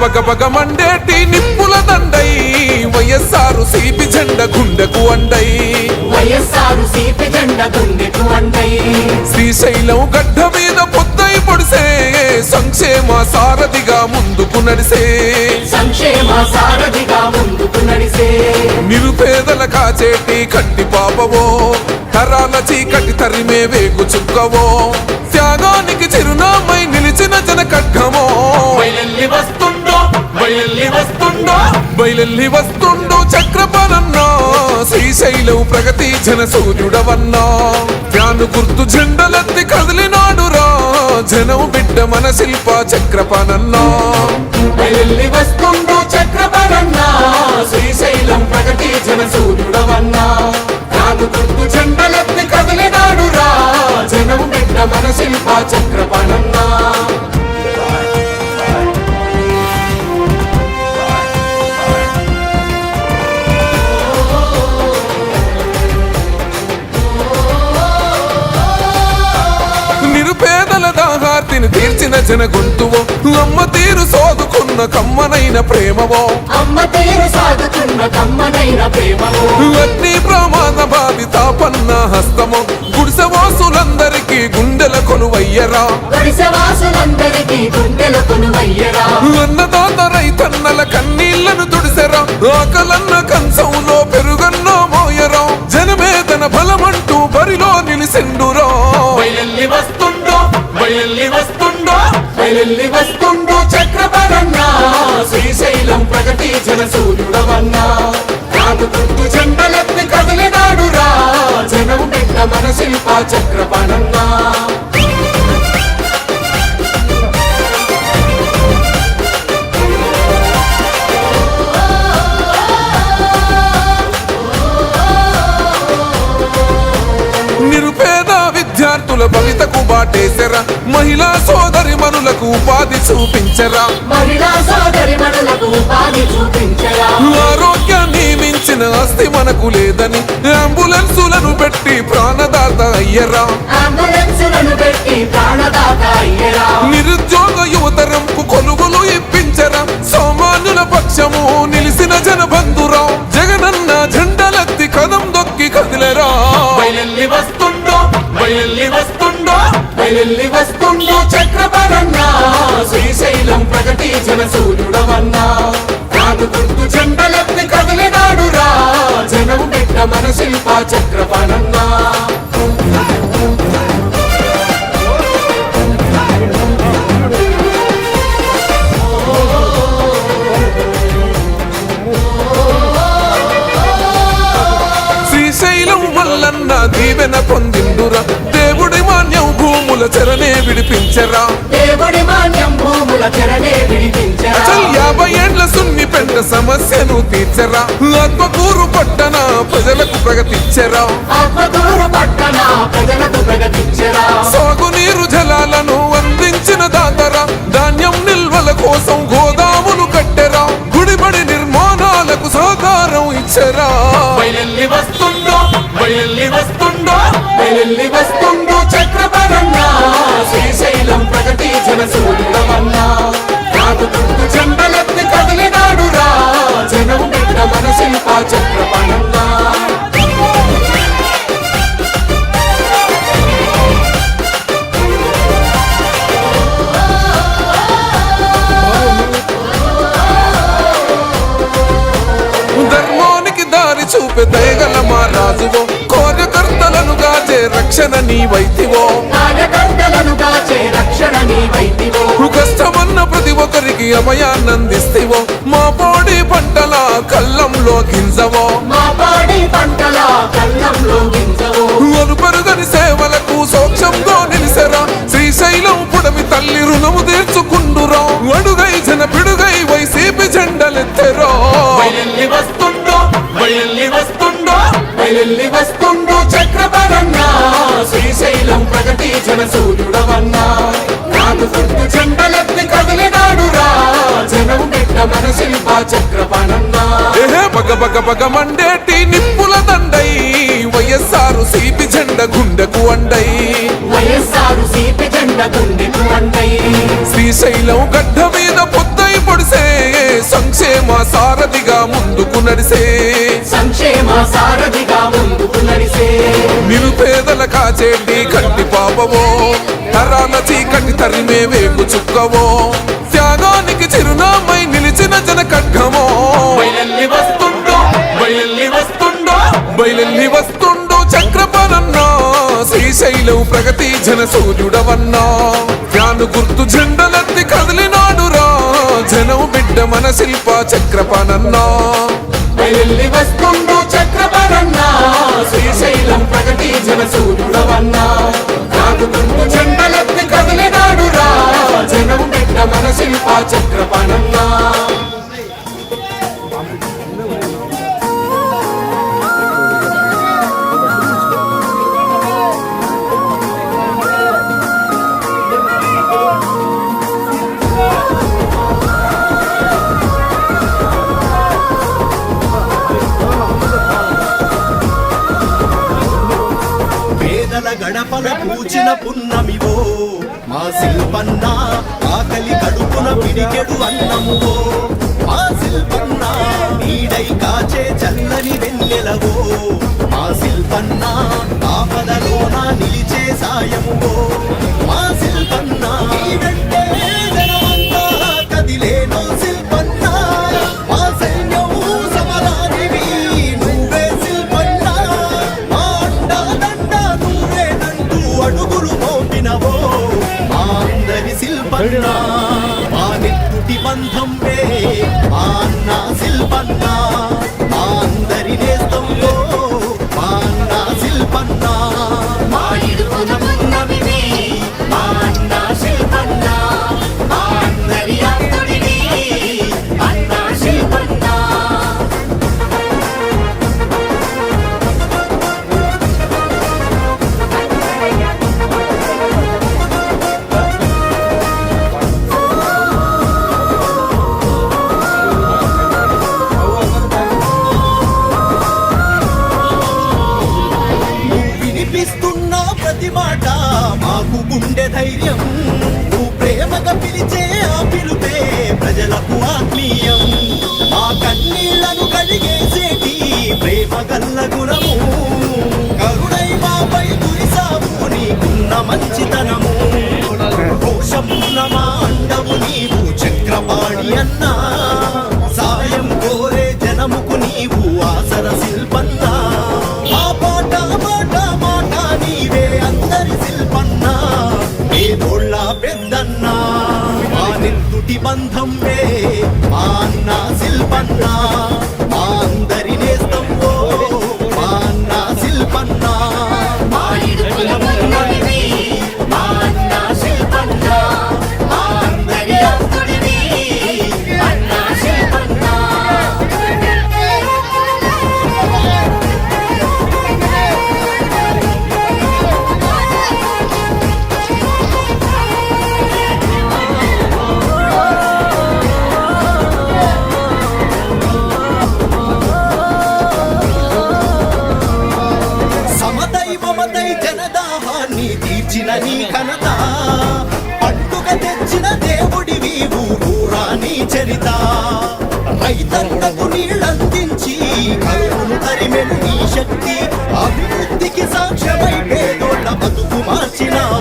బగ బగ మండేటి నిప్పుల దండై వైఎస్ఆర్ సిపి జెండ గుండెకు అండై. వైఎస్ఆర్ సీపి జెండ గుండెకు అండై. శ్రీశైలం గడ్డ మీద పొద్దై పొడిసే సంక్షేమ సారథిగా ముందుకు నడిసే. సంక్షేమ సారథిగా ముందుకు నడిసే. నిరుపేదల కాచేటి కట్టి పాపవో తరాల చీకటి తరిమే వేగు చుక్కవో. త్యాగానికి చిరునామై నిలిచిన జన ఖడ్గమో వస్తుండో బయలెల్లి వస్తుండో బయలెల్లి వస్తుండో చక్రపాలన్నా? శ్రీశైలం ప్రగతి జన సూర్యుడవన్నా? ధ్యాను గుర్తు జెండలెత్తి కదిలినాడురా? జనం బిడ్డ మన శిల్ప చక్రపాలన్నా? బయలెల్లి వస్తుండో చక్రపరన్నా శ్రీశైలం ప్రగతి జన సూర్యుడవన్నా? కాదు గుర్తు చెండలెత్తి కదిలినాడురా? జనం బిడ్డ మన శిల్ప తీర్చిన జన గొంతువో అమ్మ తీరు సోదుకున్న కమ్మనైన ప్రేమవో. అమ్మ తీరు సాగుతున్న కమ్మనైన ప్రేమము అగ్ని ప్రమాద బాధిత పన్న హస్తము గుడిసెవాసులందరికీ గుండెల కొనువయ్యరా గుడిసెవాసులందరికీ గుండెల కొనువయ్యరా అన్నదాత రైతన్నల కన్నీళ్ళను తుడిసెరా ఆకలన్న కంచంలో పెరుగన్న మోయరా. జనవేదన బలమంటూ బరిలో నిలిసిండురా. బయలెల్లి వస్తుండో వస్తుండో బయలెల్లి వస్తుండో చక్రపరన్నా. శ్రీశైలం ప్రగతి జన సూర్యుడవన్నా. కాదు గుర్తు చెండలెత్తి కదిలినాడురా. జనం పెట్ట మన శిల్ప చక్రపరన్నా. విద్యార్థుల భవితకు బాటేసెరా. మహిళా సోదరి మనులకు ఉపాధి చూపించరా. ఆరోగ్యాన్ని మించిన ఆస్తి మనకు లేదని అంబులెన్సులను పెట్టి ప్రాణదాత అయ్యరా. నిరుద్యోగ యువతరంకు కొలువులు ఇప్పించరా. సామాన్యుల పక్షము నిలిసిన జనబంధురా. జగనన్న జెండలెత్తి కదం దొక్కి కదిలరా. బయలెల్లి వస్తుండో బయలెల్లి వస్తుండో బయలెల్లి వస్తుండో చక్రపరన్నా. శ్రీశైలం ప్రగతి జన సూర్యుడవన్నా. కాదు గుర్తు చెండలెత్తి కదిలినాడురా. జనం పెట్ట మన శిల్ప చక్రపరన్నా శ్రీశైలం దీవెన పొందిండురా భూముల చెరనే విడిపించరా. దేవుడి మాన్యం భూముల చెరనే విడిపించరా. అసలు యాభై ఏండ్ల సున్ని పెంట సమస్యను తీర్చరా. ఆత్మకూరు పట్టణ ప్రజలకు ఆత్మకూరు పట్టణ ప్రజలకు ప్రగతించరా. సాగునీరు జలాలను అందించిన దాతరా. ధాన్యం నిల్వల కోసం గోదాములు కట్టెరా. గుడిబడి నిర్మాణాలకు సహకారం ఇచ్చరా. వస్తుండో వస్తుండో వస్తుండో రాజువో కార్యకర్తలను రక్షణ కాచే రక్షణ నీ వైద్యువో కష్టమన్న ప్రతి ఒక్కరికి అభయాన్నందిస్తేవో మా పోడి పంటల కళ్ళంలో గింజవో. మా పాడి పంటల కళ్ళంలో గింజవో. అలుపరుగని సేవలకు బయలెల్లి వస్తుండో చక్రపరన్నా శ్రీశైలం ప్రగతి జన సూర్యుడవన్నా. కాదు గుర్తు చెండలెత్తి కదిలినాడురా. జనం బిడ్డ మన శిల్ప చక్రపణన్నా బగ బగ బగ మండేటి నిప్పుల దండై. వైఎస్ఆర్ సిపి జెండ గుండెకు అండై. వైఎస్ఆర్ సీపి జెండ గుండెకు అండై. శ్రీశైలం గడ్డ మీద పొద్దై పొడిసే సంక్షేమ సారథిగా పేదల కాచేటి కంటి పాపవో తరాల చీకటి తరిమే వేగు చుక్కవో? త్యాగానికి చిరునామై నిలిచిన జన ఖడ్గమో బయలెల్లి వస్తుండో బయలెల్లి వస్తుండో బయలెల్లి వస్తుండో చక్రపాలన్నా శ్రీశైలం ప్రగతి జన సూర్యుడవన్నా. జ్ఞాను గుర్తు జెండలెత్తి కదిలినాడురా. జనం బిడ్డ మన శిల్ప చక్రపానన్నా. బయలెల్లి వస్తుండు చక్రపరన్నా శ్రీశైలం ప్రగతి జన సూర్యుడవన్నా నాగుతుండు చెండలెత్తి కదిలినాడురా జనం పెట్ట మన శిల్పా చక్రపాణన్నా పేదల పూచిన పున్నమివో మా శిల్పన్న ఆకలి కడుపున పిడికెడు అన్నమువో. మా శిల్పన్న నీడై కాచే చల్లని వెన్నెలవో. మా శిల్పన్న ఆపదలోన నిలిచే సాయమువో. మా శిల్పన్న నీ కదిలేనో శిల్పన్న అడుగులు మోపినవో? మా అందరి శిల్పన్నా మా నెత్తుటి బంధం రే మా అన్న శిల్పన్నా మా అందరి నేస్తంలో మా అన్న శిల్పన్నా మా ఇడుపున ఉన్నవి ప్రేమ గుణము. కరుణై మాపై కురిసావు నీకున్న మంచితనము. రోషమున్న మా అండవు నీవు చక్రపాణి అన్నా. సాయం కోరే జనముకు నీవు ఆసర శిల్పన్నా. ఆ పాట మాట మాట నీవే అందరి శిల్పన్నా. ఏదోళ్ళ పెద్దన్నా మా నిందుటి బంధం వే మా అన్న శిల్పన్నా. కరువును శక్తి అభివృద్ధికి సాక్ష్యమై పేదోళ్ళ బతుకు మార్చినావు.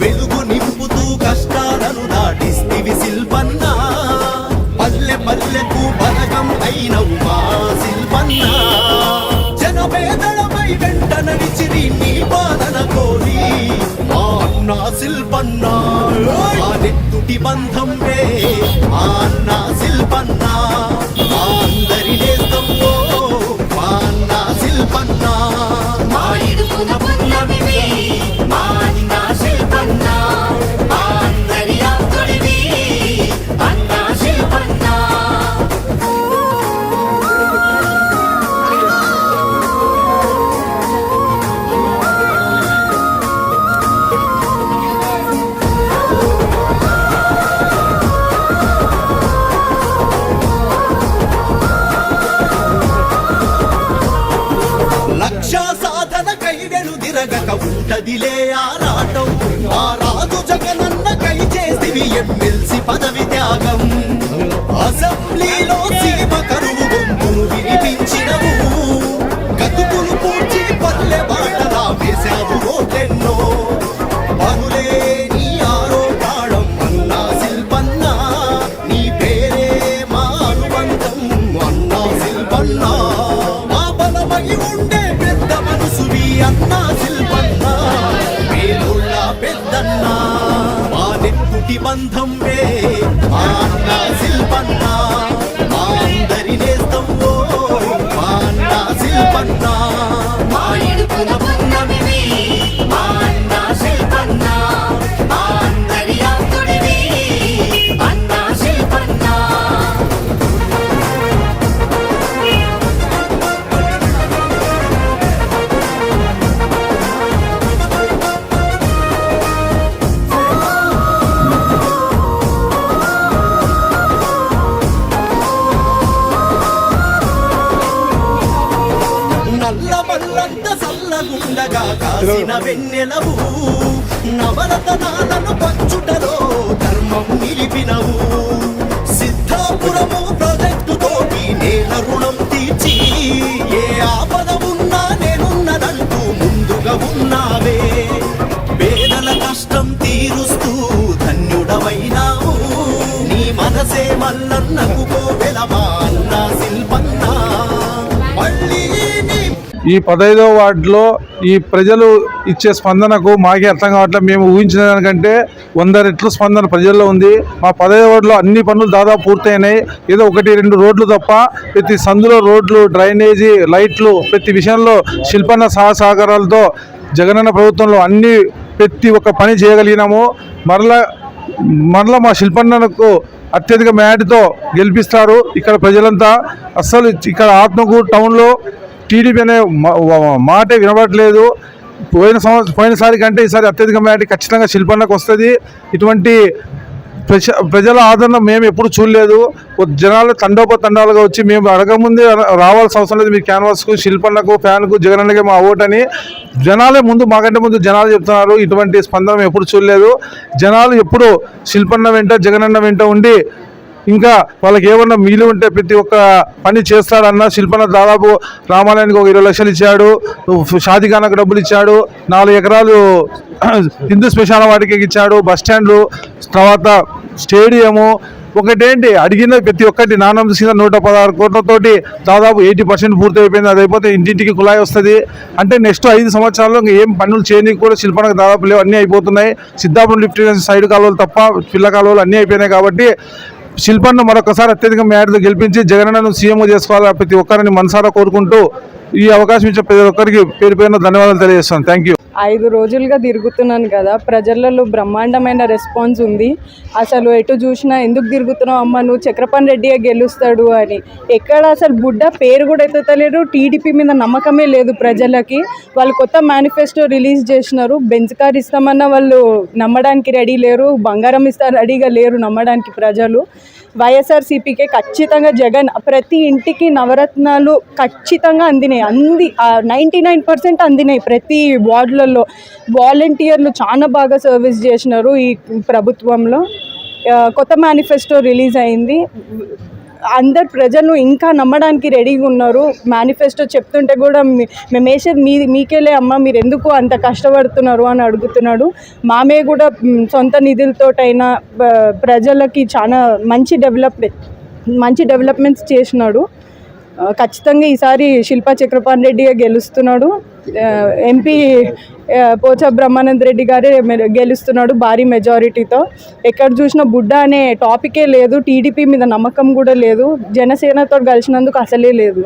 వెలుగు నింపుతూ కష్టాలను దాటిస్తివి శిల్పన్నా పల్లె పల్లెకు బలగం అయినవు మా శిల్పన్నా జనపేదలపై వెంట నడిచిరి నీ పాలన కోరి. మా అన్న శిల్పన్నా మా నెత్తుటి బంధం రే. మా అన్న శిల్పన్నా అందరి నేస్తం ఉంటదిలే ఆరాటం ఆ రాజు జగనన్న కై చేసివి ఎమ్మెల్సీ పదవి త్యాగం. బంధం వే మా అన్నా మా అందరి నేస్తం ఓ మా అన్నా శిల్పన్న మా ఇడుపుల పున్నమివి వెన్నెలవు నవరతనాలను పంచుటలో ధర్మం నిలిపినవు. సిద్ధాపురము ప్రాజెక్టు తోటి నేల రుణం తీర్చి ఏ ఆపద ఉన్నా నేనున్నదంటూ ముందుగా ఉన్నావే. పేదల కష్టం తీరుస్తూ ధన్యుడవైనావు నీ మనసే మల్లన్నకు ఈ పదహైదో వార్డులో ఈ ప్రజలు ఇచ్చే స్పందనకు మాకే అర్థం కావట్లేదు. మేము ఊహించిన దానికంటే వంద రెట్లు స్పందన ప్రజల్లో ఉంది. మా పదహైదో వార్డులో అన్ని పనులు దాదాపు పూర్తయినాయి. ఏదో ఒకటి రెండు రోడ్లు తప్ప ప్రతి సందులో రోడ్లు డ్రైనేజీ లైట్లు ప్రతి విషయంలో శిల్పన్న సహ సహకారాలతో జగనన్న ప్రభుత్వంలో అన్ని ప్రతి ఒక్క పని చేయగలిగినాము. మరలా మరలా మా శిల్పన్నకు అత్యధిక మ్యాట్తో గెలిపిస్తారు. ఇక్కడ ప్రజలంతా అస్సలు ఇక్కడ ఆత్మకూరు టౌన్లో టీడీపీ అనే మాటే వినబడట్లేదు. పోయిన సంవత్సరం పోయినసారి కంటే ఈసారి అత్యధిక మ్యాట్ ఖచ్చితంగా శిల్పన్నకు వస్తుంది. ఇటువంటి ప్రజ ప్రజల ఆదరణ మేము ఎప్పుడు చూడలేదు. ఓ జనాలు తండోపతండాలుగా వచ్చి మేము అడగముందే రావాల్సిన అవసరం లేదు. మీ క్యాన్వాస్కు శిల్పన్నకు ఫ్యాన్కు జగనన్నకే మా ఓటని జనాలే ముందు మాకంటే ముందు జనాలు చెప్తున్నారు. ఇటువంటి స్పందన ఎప్పుడు చూడలేదు. జనాలు ఎప్పుడు శిల్పన్న వెంట జగనన్న వెంట ఉండి ఇంకా వాళ్ళకి ఏమన్నా మిగిలి ఉంటే ప్రతి ఒక్క పని చేస్తాడన్న శిల్పన దాదాపు రామాలయానికి ఒక ఇరవై లక్షలు ఇచ్చాడు షాదిఖానాకు డబ్బులు ఇచ్చాడు నాలుగు ఎకరాలు హిందూ శ్మశాన వాటికి ఇచ్చాడు బస్ స్టాండ్లు తర్వాత స్టేడియము. ఒకటేంటి అడిగిన ప్రతి ఒక్కటి నానం సీదా నూట పదహారు కోట్లతోటి దాదాపు ఎయిటీ పర్సెంట్ పూర్తి అయిపోయింది అది అయిపోతే ఇంటింటికి కుళాయి వస్తుంది. అంటే నెక్స్ట్ ఐదు సంవత్సరాల్లో ఇంకా ఏం పనులు చేయడానికి కూడా శిల్పానికి దాదాపు లేవు. అన్నీ అయిపోతున్నాయి. సిద్ధాపురం లిఫ్ట్ సైడ్ కాలువలు తప్ప పిల్ల కాలువలు అన్నీ అయిపోయినాయి కాబట్టి శిల్పన్న మరొకసారి అత్యధిక మేడతో గెలిపించి జగనన్నను సీఎం చేసుకోవాలని ప్రతి ఒక్కరిని మనసారా కోరుకుంటూ ఈ అవకాశం ఇచ్చే ప్రతి ఒక్కరికి పేరు పేరున ధన్యవాదాలు తెలియజేస్తాను. థ్యాంక్ యూ ఐదు రోజులుగా తిరుగుతున్నాను కదా ప్రజలలో బ్రహ్మాండమైన రెస్పాన్స్ ఉంది. అసలు ఎటు చూసినా ఎందుకు తిరుగుతున్నావు అమ్మ నువ్వు చక్రపాణి రెడ్డియే గెలుస్తాడు అని. ఎక్కడ అసలు బుడ్డ పేరు కూడా ఎత్తుతలేరు టీడీపీ మీద నమ్మకమే లేదు ప్రజలకి. వాళ్ళు కొత్త మేనిఫెస్టో రిలీజ్ చేసినారు. బెంచ్ కార్ ఇస్తామన్న వాళ్ళు నమ్మడానికి రెడీ లేరు బంగారం ఇస్తా రెడీగా లేరు నమ్మడానికి ప్రజలు. వైఎస్ఆర్సీపీకే ఖచ్చితంగా జగన్ ప్రతి ఇంటికి నవరత్నాలు ఖచ్చితంగా అందినాయి అంది నైంటీ నైన్ పర్సెంట్ అందినాయి ప్రతి వార్డులలో. వాలంటీర్లు చాలా బాగా సర్వీస్ చేసినారు ఈ ప్రభుత్వంలో. కొత్త మేనిఫెస్టో రిలీజ్ అయింది. అందరు ప్రజలు ఇంకా నమ్మడానికి రెడీగా ఉన్నారు. మేనిఫెస్టో చెప్తుంటే కూడా మేము వేసేది మీ మీకేలే అమ్మ మీరు ఎందుకు అంత కష్టపడుతున్నారు అని అడుగుతున్నాడు. మామే కూడా సొంత నిధులతోటైనా ప్రజలకి చాలా మంచి డెవలప్మెంట్ మంచి డెవలప్మెంట్స్ చేసినాడు. ఖచ్చితంగా ఈసారి శిల్పా చక్రపాణి రెడ్డిగా గెలుస్తున్నాడు. ఎంపీ పోచ బ్రహ్మానంద్ రెడ్డి గారే మె- గెలుస్తున్నాడు భారీ మెజారిటీతో. ఎక్కడ చూసినా బుడ్డ అనే టాపికే లేదు టీడీపీ మీద నమ్మకం కూడా లేదు జనసేనతో కలిసినందుకు అసలే లేదు.